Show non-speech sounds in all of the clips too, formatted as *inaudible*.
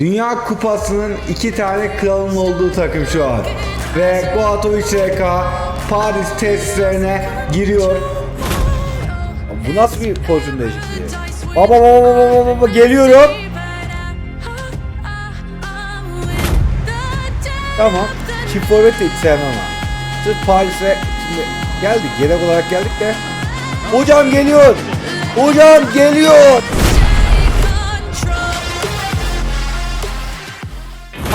Dünya Kupası'nın iki tane kralın olduğu takım şu an. Ve Goatovic RK Paris tesislerine giriyor. Bu nasıl bir pozisyon değişikliği? Baba baba baba baba baba geliyorum. Tamam. Çift forvet de hiç sevmem ama. Sırf Paris'e şimdi geldik. Yedek olarak geldik de. Hocam geliyor. Hocam geliyor.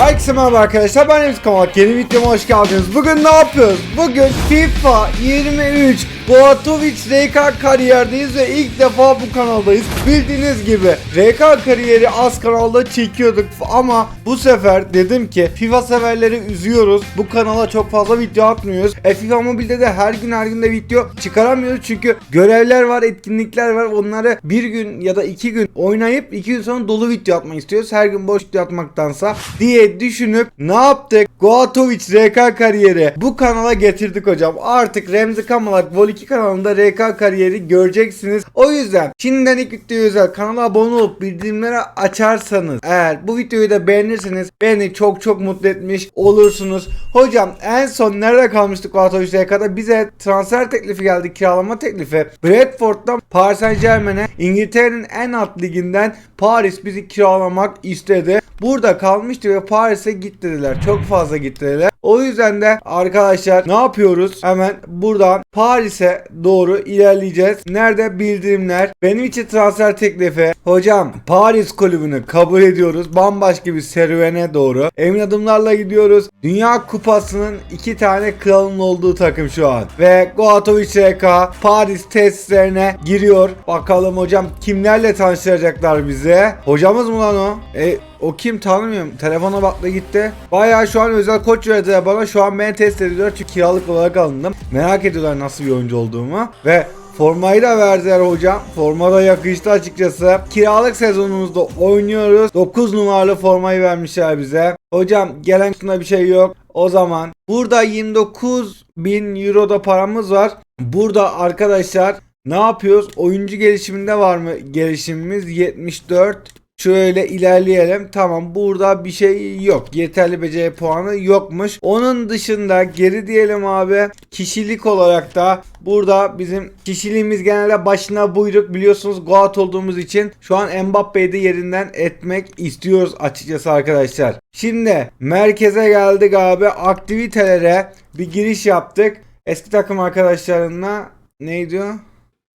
Herkese merhaba arkadaşlar ben Enes Kamalak yeni videoma hoş geldiniz. Bugün ne yapıyoruz? Bugün FIFA 23 Boatovic RK kariyerdeyiz ve ilk defa bu kanaldayız. Bildiğiniz gibi RK kariyeri az kanalda çekiyorduk ama bu sefer dedim ki FIFA severleri üzüyoruz. Bu kanala çok fazla video atmıyoruz. E FIFA Mobile'de de her gün her gün de video çıkaramıyoruz çünkü görevler var, etkinlikler var. Onları bir gün ya da iki gün oynayıp iki gün sonra dolu video atmak istiyoruz. Her gün boş video atmaktansa diye düşünüp ne yaptık? Goatovic RK kariyeri bu kanala getirdik hocam. Artık Remzi Kamalak Vol 2 kanalında RK kariyeri göreceksiniz. O yüzden şimdiden ilk videoya özel kanala abone olup bildirimleri açarsanız eğer bu videoyu da beğenirseniz beni çok çok mutlu etmiş olursunuz. Hocam en son nerede kalmıştık Goatovic RK'da? Bize transfer teklifi geldi kiralama teklifi. Bradford'dan Paris Saint Germain'e İngiltere'nin en alt liginden Paris bizi kiralamak istedi. Burada kalmıştı ve Paris'e git dediler. Çok fazla git dediler. O yüzden de arkadaşlar ne yapıyoruz? Hemen buradan Paris'e doğru ilerleyeceğiz. Nerede bildirimler? Benim için transfer teklifi. Hocam Paris kulübünü kabul ediyoruz. Bambaşka bir serüvene doğru. Emin adımlarla gidiyoruz. Dünya Kupası'nın iki tane kralın olduğu takım şu an. Ve Goatovic RK Paris testlerine giriyor. Bakalım hocam kimlerle tanıştıracaklar bize. Hocamız mı lan o? E, o kim tanımıyorum. Telefona baktı gitti. Bayağı şu an özel koç verdiler bana. Şu an beni test ediyorlar çünkü kiralık olarak alındım. Merak ediyorlar nasıl bir oyuncu olduğumu. Ve Formayı da verdiler hocam. Forma da yakıştı açıkçası. Kiralık sezonumuzda oynuyoruz. 9 numaralı formayı vermişler bize. Hocam gelen üstünde bir şey yok. O zaman burada 29 bin euro da paramız var. Burada arkadaşlar ne yapıyoruz? Oyuncu gelişiminde var mı gelişimimiz? 74 Şöyle ilerleyelim. Tamam burada bir şey yok. Yeterli beceri puanı yokmuş. Onun dışında geri diyelim abi. Kişilik olarak da burada bizim kişiliğimiz genelde başına buyruk biliyorsunuz Goat olduğumuz için şu an Mbappe'yi de yerinden etmek istiyoruz açıkçası arkadaşlar. Şimdi merkeze geldik abi. Aktivitelere bir giriş yaptık. Eski takım arkadaşlarımla ne diyor?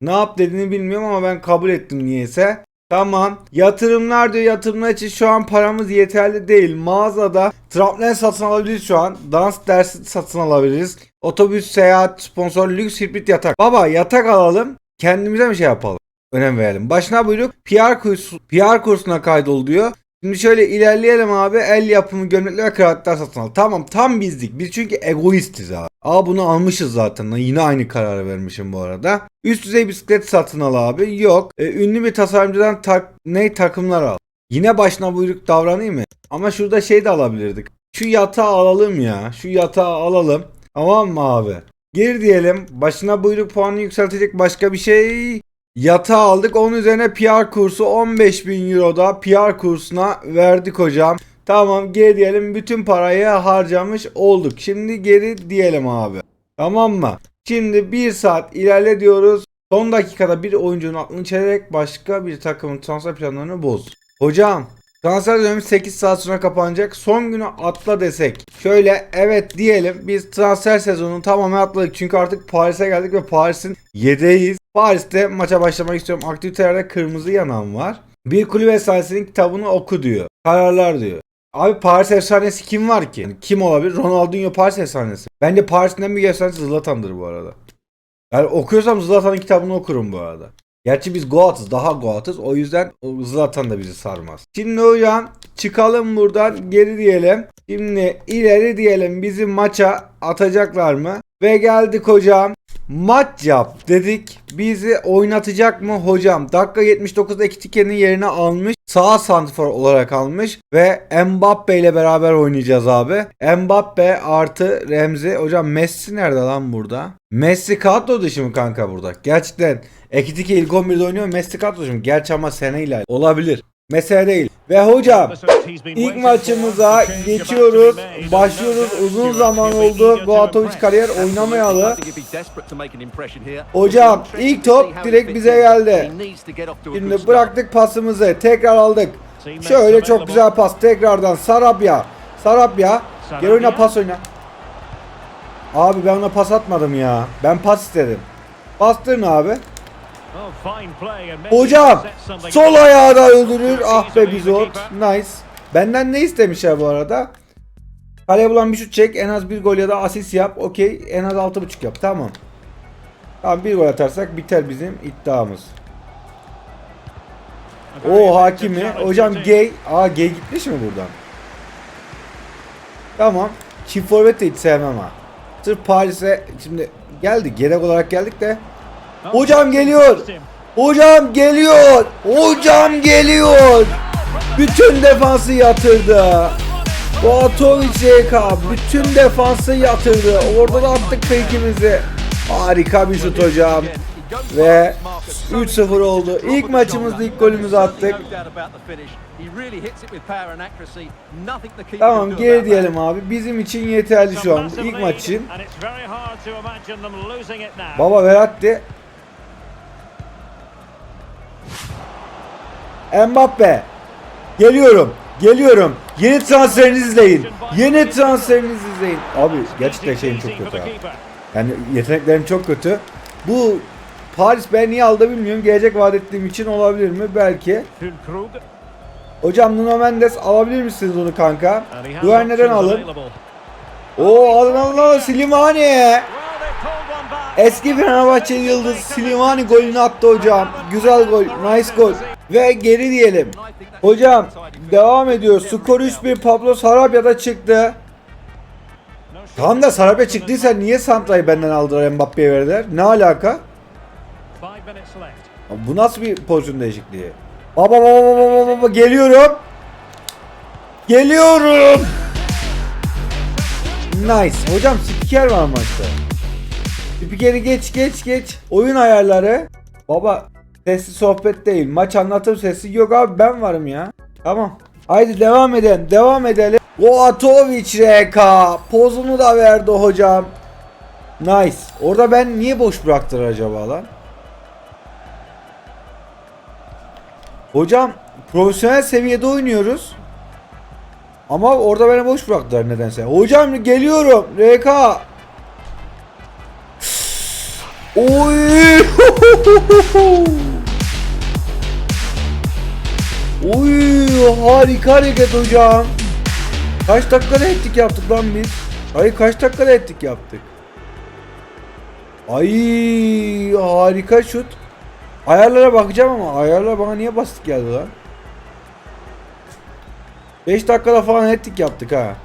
Ne yap dediğini bilmiyorum ama ben kabul ettim niyeyse. Tamam. Yatırımlar diyor yatırımlar için şu an paramız yeterli değil. Mağazada trampolin satın alabiliriz şu an. Dans dersi satın alabiliriz. Otobüs, seyahat, sponsor, lüks hibrit yatak. Baba yatak alalım. Kendimize mi şey yapalım? Önem verelim. Başına buyruk PR, kursu, PR kursuna kaydol diyor. Şimdi şöyle ilerleyelim abi. El yapımı gömlekler ve kıyafetler satın al. Tamam tam bizdik. Biz çünkü egoistiz abi. Aa bunu almışız zaten. Yine aynı kararı vermişim bu arada. Üst düzey bisiklet satın al abi. Yok. E, ünlü bir tasarımcıdan tak ne takımlar al. Yine başına buyruk davranayım mı? Ama şurada şey de alabilirdik. Şu yatağı alalım ya. Şu yatağı alalım. Tamam mı abi? Gir diyelim. Başına buyruk puanı yükseltecek başka bir şey Yatağı aldık. Onun üzerine PR kursu 15 bin Euro'da PR kursuna verdik hocam. Tamam geri diyelim bütün parayı harcamış olduk. Şimdi geri diyelim abi. Tamam mı? Şimdi bir saat ilerle diyoruz. Son dakikada bir oyuncunun aklını çelerek başka bir takımın transfer planlarını boz. Hocam transfer dönemi 8 saat sonra kapanacak. Son günü atla desek. Şöyle evet diyelim biz transfer sezonunu tamamen atladık. Çünkü artık Paris'e geldik ve Paris'in yedeğiyiz. Paris'te maça başlamak istiyorum. Aktivitelerde kırmızı yanan var. Bir kulüp efsanesinin kitabını oku diyor. Kararlar diyor. Abi Paris efsanesi kim var ki? Yani kim olabilir? Ronaldinho Paris efsanesi. Bence Paris'in en büyük efsanesi Zlatan'dır bu arada. Yani okuyorsam Zlatan'ın kitabını okurum bu arada. Gerçi biz Goat'ız daha Goat'ız o yüzden Zlatan da bizi sarmaz. Şimdi hocam çıkalım buradan geri diyelim. Şimdi ileri diyelim bizi maça atacaklar mı? Ve geldik hocam. Maç yap dedik. Bizi oynatacak mı hocam? Dakika 79'da Ekitike'nin yerine almış. Sağ santrfor olarak almış. Ve Mbappe ile beraber oynayacağız abi. Mbappe artı Remzi. Hocam Messi nerede lan burada? Messi kadro dışı mı kanka burada? Gerçekten Ekitike ilk 11'de oynuyor. Messi kadro dışı mı? Gerçi ama seneyle olabilir. Mesele değil. Ve hocam ilk maçımıza geçiyoruz. Başlıyoruz. Uzun zaman oldu. Boatovic kariyer oynamayalı. Hocam ilk top direkt bize geldi. Şimdi bıraktık pasımızı. Tekrar aldık. Şöyle çok güzel pas. Tekrardan Sarabia. Sarabia. Gel oyna pas oyna. Abi ben ona pas atmadım ya. Ben pas istedim. Bastırın abi. Hocam sol ayağı da öldürür. Ah be Bizot. Nice. Benden ne istemişler bu arada? Kaleye bulan bir şut çek. En az bir gol ya da asist yap. Okey. En az 6.5 yap. Tamam. Tamam bir gol atarsak biter bizim iddiamız. O hakimi. Hocam gay. Aa gay gitmiş mi buradan? Tamam. Çift forvet de hiç sevmem ha. Sırf Paris'e şimdi geldik. Gerek olarak geldik de. Hocam geliyor. Hocam geliyor. Hocam geliyor. Bütün defansı yatırdı. Boatovic JK bütün defansı yatırdı. Orada da attık fake'imizi. Harika bir şut hocam. Ve 3-0 oldu. İlk maçımızda ilk golümüzü attık. Tamam geri diyelim abi. Bizim için yeterli şu an. İlk maç için. Baba Verratti. Mbappe. Geliyorum. Geliyorum. Yeni transferinizi izleyin. Yeni transferinizi izleyin. Abi gerçekten şeyim çok kötü abi. Yani yeteneklerim çok kötü. Bu Paris ben niye aldı bilmiyorum. Gelecek vaat ettiğim için olabilir mi? Belki. Hocam Nuno Mendes alabilir misiniz onu kanka? Duerne'den alın. Oo alın alın alın Slimani. Eski Fenerbahçe yıldız Slimani golünü attı hocam. Güzel gol. Nice gol. Ve geri diyelim. Hocam devam ediyor. Skor 3-1 Pablo Sarabia da çıktı. Tam da Sarabia çıktıysa niye Santra'yı benden aldılar Mbappe'ye verdiler? Ne alaka? Bu nasıl bir pozisyon değişikliği? Baba baba baba baba geliyorum. Geliyorum. Nice. Hocam spiker var maçta. Spikeri geç geç geç. Oyun ayarları. Baba sesli sohbet değil. Maç anlatım sesi yok abi ben varım ya. Tamam. Haydi devam edelim. Devam edelim. Boatovic RK. Pozunu da verdi hocam. Nice. Orada ben niye boş bıraktılar acaba lan? Hocam profesyonel seviyede oynuyoruz. Ama orada beni boş bıraktılar nedense. Hocam geliyorum. RK. Oy. *laughs* harika hareket hocam. Kaç dakikada ettik yaptık lan biz? Ay kaç dakikada ettik yaptık? Ay harika şut. Ayarlara bakacağım ama ayarlar bana niye basit geldi lan? 5 dakikada falan ettik yaptık ha.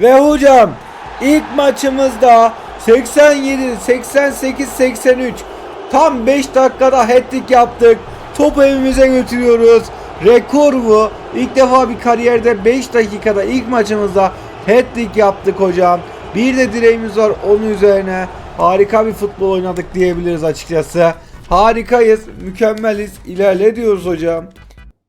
Ve hocam ilk maçımızda 87 88 83 tam 5 dakikada hat-trick yaptık. Topu evimize götürüyoruz. Rekor bu. İlk defa bir kariyerde 5 dakikada ilk maçımızda hat-trick yaptık hocam. Bir de direğimiz var onun üzerine. Harika bir futbol oynadık diyebiliriz açıkçası. Harikayız, mükemmeliz, ilerle diyoruz hocam.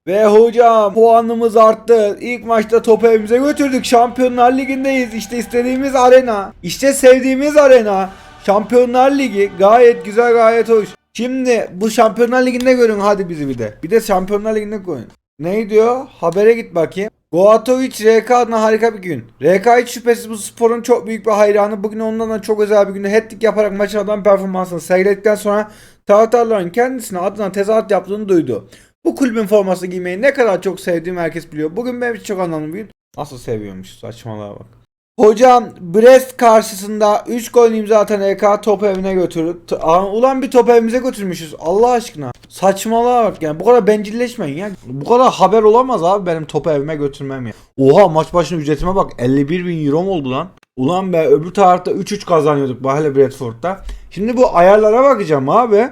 Ve hocam puanımız arttı. İlk maçta topu evimize götürdük. Şampiyonlar Ligi'ndeyiz. İşte istediğimiz arena. İşte sevdiğimiz arena. Şampiyonlar Ligi gayet güzel gayet hoş. Şimdi bu Şampiyonlar Ligi'nde görün hadi bizi bir de. Bir de Şampiyonlar Ligi'nde koyun. Ne diyor? Habere git bakayım. Goatovic RK adına harika bir gün. RK hiç şüphesiz bu sporun çok büyük bir hayranı. Bugün ondan da çok özel bir günde hat-trick yaparak maçın adam performansını sergiledikten sonra taraftarların kendisine adına tezahürat yaptığını duydu. Bu kulübün forması giymeyi ne kadar çok sevdiğimi herkes biliyor. Bugün benim için çok anlamlı bir gün. Nasıl seviyormuş saçmalığa bak. Hocam Brest karşısında 3 gol imza atan EK topu evine götürdü. Ulan bir topu evimize götürmüşüz Allah aşkına. Saçmalığa bak yani bu kadar bencilleşmeyin ya. Bu kadar haber olamaz abi benim topu evime götürmem ya. Oha maç başına ücretime bak 51 bin euro mu oldu lan? Ulan be öbür tarafta 3-3 kazanıyorduk Bahane Bradford'da. Şimdi bu ayarlara bakacağım abi.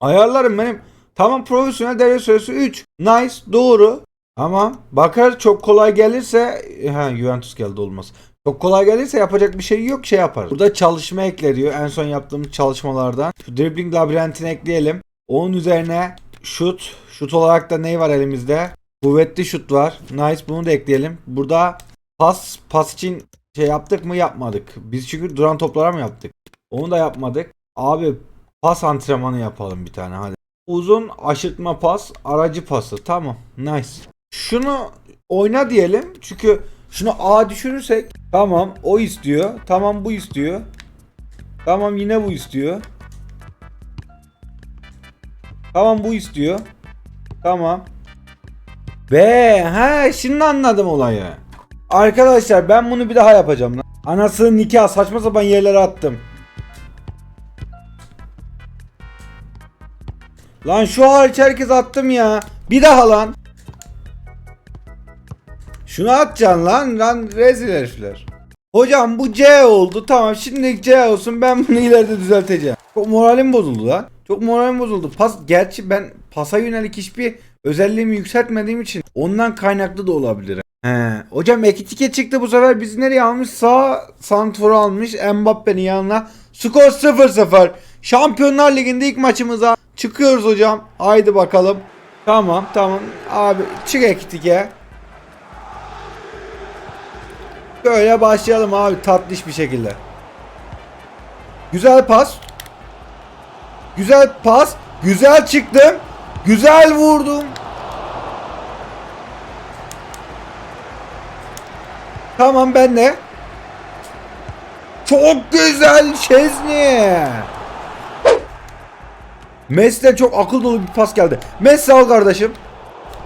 Ayarlarım benim. Tamam profesyonel devre süresi 3. Nice doğru. Tamam. Bakar çok kolay gelirse ha Juventus geldi olmaz. Çok kolay gelirse yapacak bir şey yok şey yapar. Burada çalışma ekle diyor. En son yaptığımız çalışmalardan. Şu dribbling labirentini ekleyelim. Onun üzerine şut. Şut olarak da ne var elimizde? Kuvvetli şut var. Nice bunu da ekleyelim. Burada pas pas için şey yaptık mı yapmadık. Biz çünkü duran toplara mı yaptık? Onu da yapmadık. Abi pas antrenmanı yapalım bir tane hadi. Uzun aşırtma pas, aracı pası. Tamam. Nice. Şunu oyna diyelim. Çünkü şunu A düşürürsek tamam o istiyor. Tamam bu istiyor. Tamam yine bu istiyor. Tamam bu istiyor. Tamam. Be he şimdi anladım olayı. Arkadaşlar ben bunu bir daha yapacağım lan. Anasının nikah saçma sapan yerlere attım. Lan şu hariç herkes attım ya. Bir daha lan. Şunu atacaksın lan. Lan rezil herifler. Hocam bu C oldu. Tamam şimdi C olsun. Ben bunu *laughs* ileride düzelteceğim. Çok moralim bozuldu lan. Çok moralim bozuldu. Pas gerçi ben pasa yönelik hiçbir özelliğimi yükseltmediğim için ondan kaynaklı da olabilir. He. Hocam Ekitike çıktı bu sefer bizi nereye almış? Sağ Santfor'u almış Mbappe'nin yanına. Skor 0-0. Şampiyonlar Ligi'nde ilk maçımıza çıkıyoruz hocam. Haydi bakalım. Tamam tamam. Abi çık Ekitike. Böyle başlayalım abi tatlış bir şekilde. Güzel pas. Güzel pas. Güzel çıktım. Güzel vurdum. Tamam ben de. Çok güzel Şezni. Messi'den çok akıl dolu bir pas geldi. Messi al kardeşim.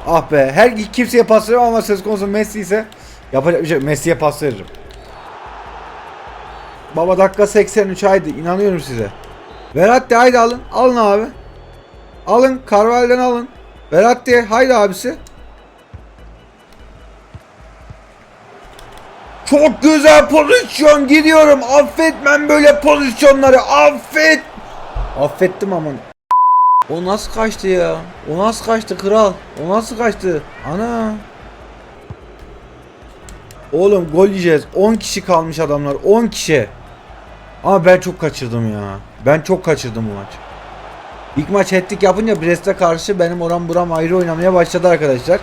Ah be her kimseye pas veriyorum ama söz konusu Messi ise yapacak bir şey. Messi'ye pas veririm. Baba dakika 83 haydi inanıyorum size. Verratti haydi alın. Alın abi. Alın Carvalho'dan alın. Verratti haydi abisi. Çok güzel pozisyon gidiyorum. Affetmem böyle pozisyonları. Affet. Affettim aman. O nasıl kaçtı ya? O nasıl kaçtı kral? O nasıl kaçtı? Ana. Oğlum gol yiyeceğiz. 10 kişi kalmış adamlar. 10 kişi. Ama ben çok kaçırdım ya. Ben çok kaçırdım bu maç. İlk maç ettik yapınca Brest'e karşı benim oram buram ayrı oynamaya başladı arkadaşlar.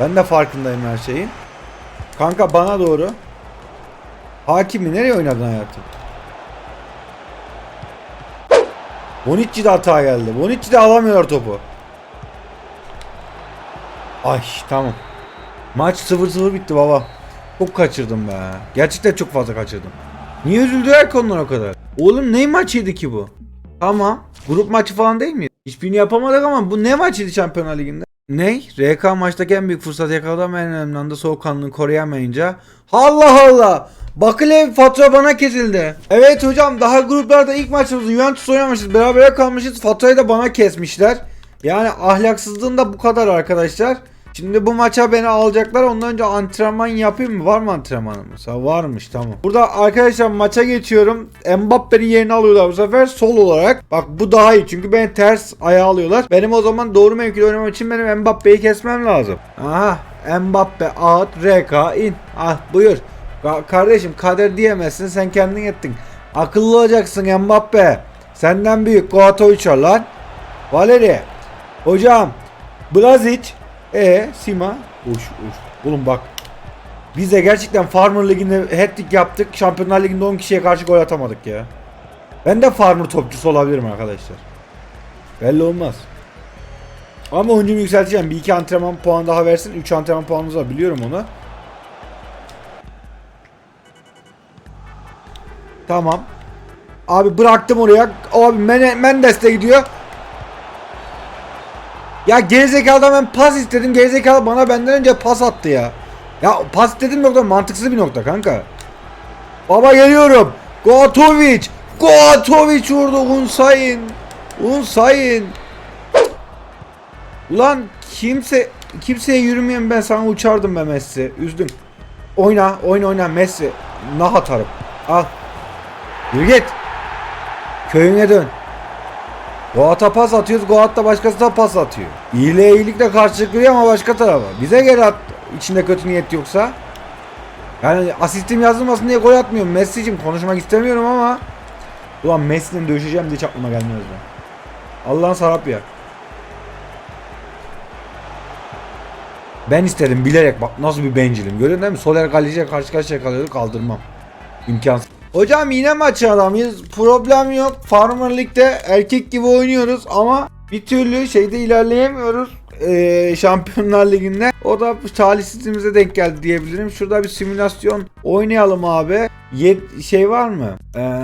Ben de farkındayım her şeyin. Kanka bana doğru. Hakimi nereye oynadın hayatım? Bonucci de hata geldi. Bonucci de alamıyor topu. Ay tamam. Maç 0-0 bitti baba. Çok kaçırdım be. Gerçekten çok fazla kaçırdım. Niye üzüldüler ki o kadar? Oğlum ne maçıydı ki bu? Tamam. Grup maçı falan değil mi? Hiçbirini yapamadık ama bu ne maçıydı Şampiyonlar Ligi'nde? Ne? RK maçtaki en büyük fırsat yakaladı ama en önemli anda soğukkanlılığını koruyamayınca. Allah Allah! Bakılev fatura bana kesildi. Evet hocam daha gruplarda ilk maçımızı Juventus oynamışız. Berabere kalmışız. Faturayı da bana kesmişler. Yani ahlaksızlığın da bu kadar arkadaşlar. Şimdi bu maça beni alacaklar. Ondan önce antrenman yapayım mı? Var mı antrenmanımız? Ha, varmış tamam. Burada arkadaşlar maça geçiyorum. Mbappe'nin yerini alıyorlar bu sefer sol olarak. Bak bu daha iyi çünkü beni ters ayağa alıyorlar. Benim o zaman doğru mevkide oynamam için benim Mbappe'yi kesmem lazım. Aha Mbappe out RK in. Ah buyur. Ka- kardeşim kader diyemezsin sen kendin ettin. Akıllı olacaksın Mbappe. Senden büyük Koatovic var lan. Valeri. Hocam. Blazic. E Sima. Uş uş. Oğlum bak. Biz de gerçekten Farmer Ligi'nde hat-trick yaptık. Şampiyonlar Ligi'nde 10 kişiye karşı gol atamadık ya. Ben de Farmer topçusu olabilirim arkadaşlar. Belli olmaz. Ama oyuncumu yükselteceğim. Bir iki antrenman puan daha versin. 3 antrenman puanımız var biliyorum onu. Tamam. Abi bıraktım oraya. Abi Men Mendes de gidiyor. Ya gerizekalıdan ben pas istedim. Gerizekalı bana benden önce pas attı ya. Ya pas istedim nokta mantıksız bir nokta kanka. Baba geliyorum. Goatovic. Goatovic vurdu Unsayin. Unsayin. Ulan kimse kimseye yürümeyen ben sana uçardım be Messi. Üzdüm. Oyna, oyna, oyna Messi. Nah atarım. Al. Yürü git. Köyüne dön. Goat'a pas atıyoruz. Goat da başkasına pas atıyor. İyiliğe iyilikle karşılıklıyor ama başka tarafa. Bize gel at. içinde kötü niyet yoksa. Yani asistim yazılmasın diye gol atmıyorum. Messi'cim konuşmak istemiyorum ama. Ulan Messi'nin dövüşeceğim diye aklıma gelmez ben. Allah'ın sarap ya. Ben istedim bilerek bak nasıl bir bencilim. Görüyorsun değil mi? Soler kaleciye karşı karşıya kalıyordu kaldırmam. İmkansız. Hocam yine maç adamıyız. Problem yok. Farmer Lig'de erkek gibi oynuyoruz ama bir türlü şeyde ilerleyemiyoruz. Ee, Şampiyonlar Ligi'nde. O da talihsizliğimize denk geldi diyebilirim. Şurada bir simülasyon oynayalım abi. Yet şey var mı? Ee,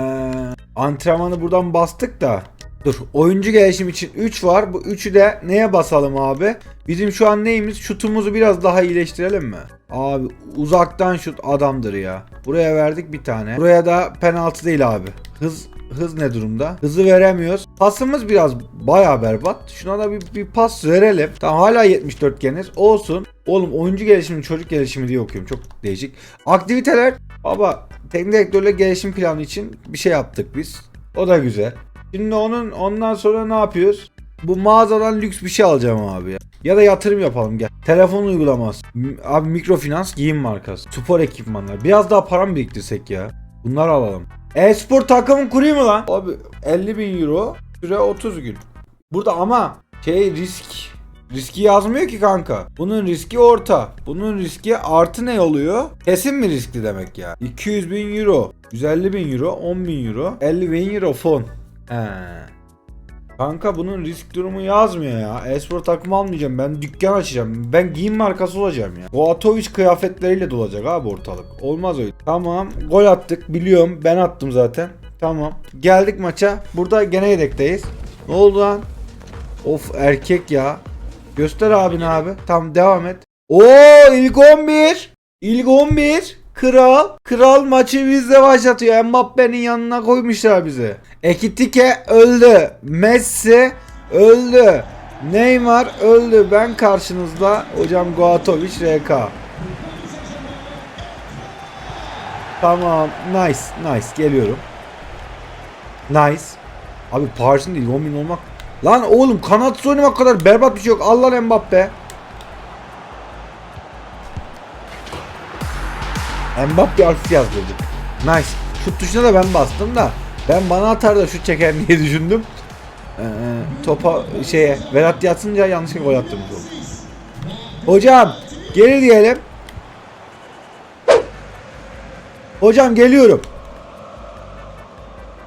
antrenmanı buradan bastık da. Dur oyuncu gelişim için 3 var. Bu 3'ü de neye basalım abi? Bizim şu an neyimiz? Şutumuzu biraz daha iyileştirelim mi? Abi uzaktan şut adamdır ya. Buraya verdik bir tane. Buraya da penaltı değil abi. Hız hız ne durumda? Hızı veremiyoruz. Pasımız biraz baya berbat. Şuna da bir, bir pas verelim. Tamam hala 74 geniz. Olsun. Oğlum oyuncu gelişimi çocuk gelişimi diye okuyorum. Çok değişik. Aktiviteler. Baba teknik direktörle gelişim planı için bir şey yaptık biz. O da güzel. Şimdi onun ondan sonra ne yapıyoruz? Bu mağazadan lüks bir şey alacağım abi ya. Ya da yatırım yapalım gel. Telefon uygulaması. Abi mikrofinans giyim markası. Spor ekipmanlar. Biraz daha param biriktirsek ya. Bunları alalım. E-spor takımı kurayım mı lan? Abi 50 bin euro. Süre 30 gün. Burada ama şey risk. Riski yazmıyor ki kanka. Bunun riski orta. Bunun riski artı ne oluyor? Kesin mi riskli demek ya? 200 bin euro. 150 bin euro. 10 bin euro. 50 bin euro fon. He. Kanka bunun risk durumu yazmıyor ya. Espor takımı almayacağım. Ben dükkan açacağım. Ben giyim markası olacağım ya. Boatovic kıyafetleriyle dolacak abi ortalık. Olmaz öyle. Tamam. Gol attık. Biliyorum. Ben attım zaten. Tamam. Geldik maça. Burada gene yedekteyiz. Ne oldu lan? Of erkek ya. Göster abini abi. Tamam devam et. Oo ilk 11. İlk 11. Kral. Kral maçı bizde başlatıyor. Mbappe'nin yanına koymuşlar bizi. Ekitike öldü. Messi öldü. Neymar öldü. Ben karşınızda hocam Goatovic RK. Tamam. Nice. Nice. Geliyorum. Nice. Abi Paris'in değil 10 bin olmak. Lan oğlum kanatsız oynamak kadar berbat bir şey yok. Allah lan Mbappe. Mbappe harfi yazdırdık. Nice. Şut tuşuna da ben bastım da. Ben bana atar da şut çeker *laughs* diye düşündüm. Ee, topa şeye Vedat yatsınca yanlışlıkla gol attım. Hocam geri diyelim. Hocam geliyorum.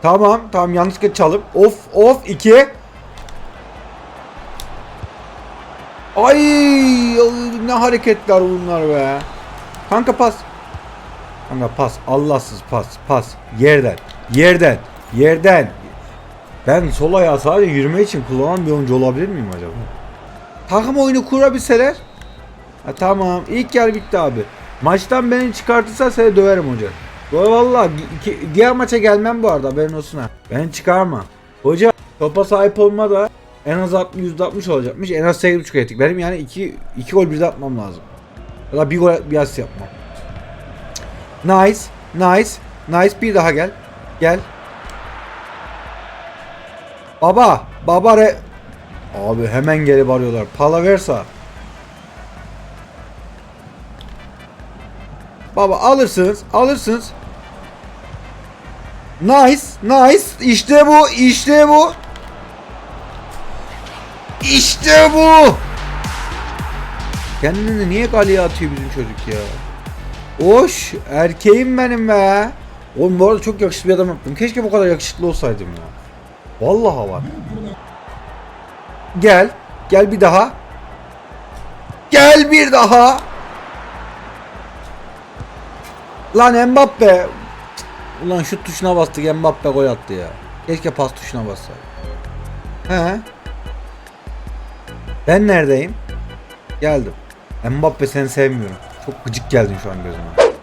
Tamam tamam yanlışlıkla çalıp of of 2 Ay ne hareketler bunlar be. Kanka pas. Kanka pas. Allahsız pas. Pas. Yerden. Yerden. Yerden. Ben sol ayağı sadece yürüme için kullanan bir oyuncu olabilir miyim acaba? Takım oyunu kurabilseler. Ha, tamam. İlk yer bitti abi. Maçtan beni çıkartırsa seni döverim hoca. Valla diğer maça gelmem bu arada haberin olsun ha. Beni çıkarma. Hoca topa sahip olma da en az 60 %60 olacakmış. En az 8.5 ettik. Benim yani 2 2 gol bir de atmam lazım. Ya da bir gol bir asist yapmam. Nice. Nice. Nice bir daha gel. Gel. Baba. Baba re... Abi hemen gelip arıyorlar. Palaversa. Baba alırsınız. Alırsınız. Nice. Nice. İşte bu. işte bu. İşte bu. Kendini niye kaleye atıyor bizim çocuk ya? Hoş. Erkeğim benim be. Oğlum bu arada çok yakışıklı bir adam yaptım. Keşke bu kadar yakışıklı olsaydım ya. Vallahi var. Gel. Gel bir daha. Gel bir daha. Lan Mbappe. Ulan şu tuşuna bastık Mbappe gol attı ya. Keşke pas tuşuna bassa. He. Ben neredeyim? Geldim. Mbappe seni sevmiyorum. Çok gıcık geldin şu an gözüme.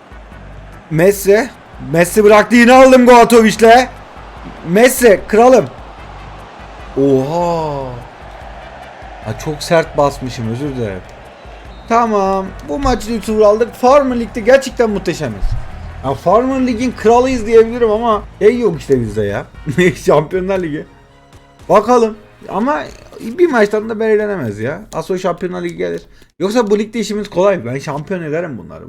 Messi. Messi bıraktı yine aldım Goatovic'le. Messi kralım. Oha. Ha, çok sert basmışım özür dilerim. Tamam. Bu maçı bir tur aldık. Farmer Lig'de gerçekten muhteşemiz. Ya Farmer Lig'in kralıyız diyebilirim ama şey yok işte bizde ya. *laughs* Şampiyonlar Ligi. Bakalım. Ama bir maçtan da belirlenemez ya. Aso Şampiyonlar Ligi gelir. Yoksa bu ligde işimiz kolay. Ben şampiyon ederim bunları.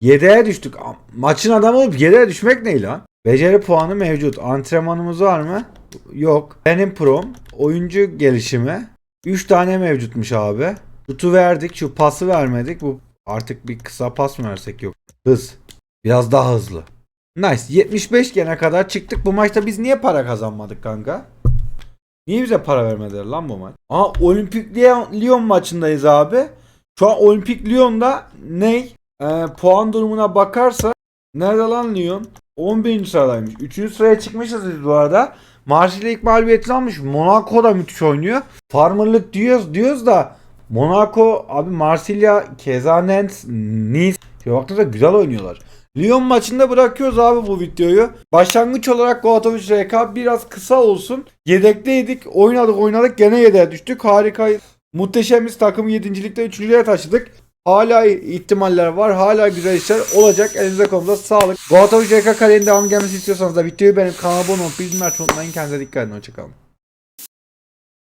Yedeğe düştük. Maçın adamı olup yedeğe düşmek ne lan? Beceri puanı mevcut. Antrenmanımız var mı? Yok. Benim prom. Oyuncu gelişimi. 3 tane mevcutmuş abi. Şutu verdik. Şu pası vermedik. Bu artık bir kısa pas mı versek yok. Hız. Biraz daha hızlı. Nice. 75 gene kadar çıktık. Bu maçta biz niye para kazanmadık kanka? Niye bize para vermediler lan bu maç? Aa Olimpik Lyon, maçındayız abi. Şu an Olimpik Lyon'da ne? Ee, puan durumuna bakarsa nerede lan Lyon? 11. sıradaymış. 3. sıraya çıkmışız biz bu arada. Marsilya ilk mağlubiyetini almış. Monaco da müthiş oynuyor. Farmerlık diyoruz diyoruz da Monaco abi Marsilya, keza Nice. Şöyle baktığınızda güzel oynuyorlar. Lyon maçında bırakıyoruz abi bu videoyu. Başlangıç olarak Goatovic RK biraz kısa olsun. Yedekteydik. Oynadık oynadık. Gene yedeğe düştük. Harika. Muhteşemiz takımı 7. 3. taşıdık. Hala ihtimaller var. Hala güzel işler olacak. Elinize kolunuza sağlık. Goatovic RK kariyerin devamı gelmesi istiyorsanız da videoyu benim kanalıma abone olup bildirim açmayı unutmayın. Kendinize dikkat edin. Hoşçakalın.